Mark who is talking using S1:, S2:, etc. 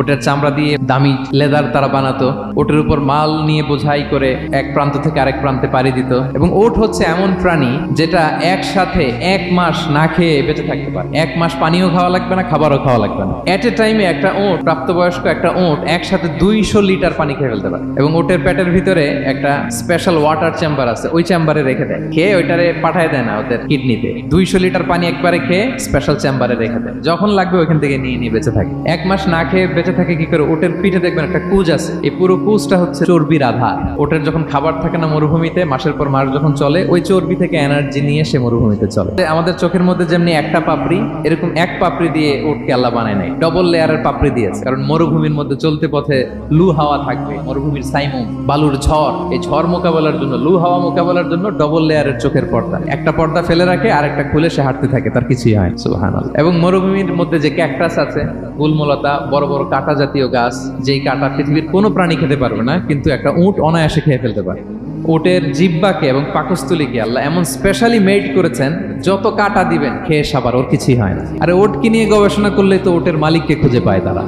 S1: ওটার চামড়া দিয়ে দামি লেদার তারা বানাতো। ওটার উপর মাল নিয়ে বোঝাই করে এক প্রান্ত থেকে আরেক প্রান্তে পাড়ি দিত। এবং ওট হচ্ছে এমন প্রাণী যেটা একসাথে এক মাস না খেয়ে বেঁচে থাকতে পারে। এক মাস পানিও খাওয়া লাগবে না, খাবারও খাওয়া লাগবে না। এট এ টাইমে একটা ওট, প্রাপ্তবয়স্ক একটা ওট একসাথে দুইশো লিটার পানি খেয়ে ফেলতে পারে। এবং ওটের পেটের ভিতরে একটা স্পেশাল ওয়াটার চেম্বার আছে, ওই চেম্বারে রেখে দেয়। খেয়ে ওইটারে পাঠায় দেয় না ওদের কিডনিতে দুইশো লিটার পানি একবারে খেয়ে স্পেশাল চেম্বারে রেখে দেয়। যখন লাগবে ওইখান থেকে নিয়ে নিয়ে বেঁচে থাকে। এক মাস না খেয়ে বেঁচে থাকে কি করে? ওটের পিঠে দেখবেন একটা কুজ আছে। এই পুরো কুজটা হচ্ছে চর্বির আধার ওটের যখন খাবার থাকে না মরুভূমিতে, মাসের পর মাস যখন চলে, ওই চর্বি থেকে এনার্জি নিয়ে সে মরুভূমিতে চলে। আমাদের চোখের মধ্যে যেমনি একটা পাপড়ি, এরকম এক পাপড়ি দিয়ে ওটকে আল্লাহ বানায় নাই ডবল লেয়ারের পাপড়ি দিয়েছে কারণ মরুভূমির মধ্যে চলতে পথে লু হাওয়া থাকবে। মরুভূমির সাইমুম, বালুর ঝড়, এই ঝড় মোকাবেলার জন্য, লু হাওয়া মোকাবেলার জন্য ডবল লেয়ারের চোখের পর্দা। একটা পর্দা ফেলে রাখে আর একটা খুলে সে হাঁটতে থাকে। তার কিছুই হয় সুবহানাল্লাহ। এবং মরুভূমির মধ্যে যে ক্যাকটাস আছে, গুলমলতা, বড় বড় কাঁটা জাতীয় গাছ, যেই কাঁটা পৃথিবীর কোনো প্রাণী খেতে পারবে না, কিন্তু একটা উঁট অনায়াসে খেয়ে ফেলতে পারে। ওটের জিব্বাকে এবং পাকস্থলীকে আল্লাহ এমন স্পেশালি মেড করেছেন, যত কাটা দিবেন, খেয়ে সাবার ওর কিছুই হয় না। আর ওটকে নিয়ে গবেষণা করলে তো ওটের মালিককে খুঁজে পায় তারা।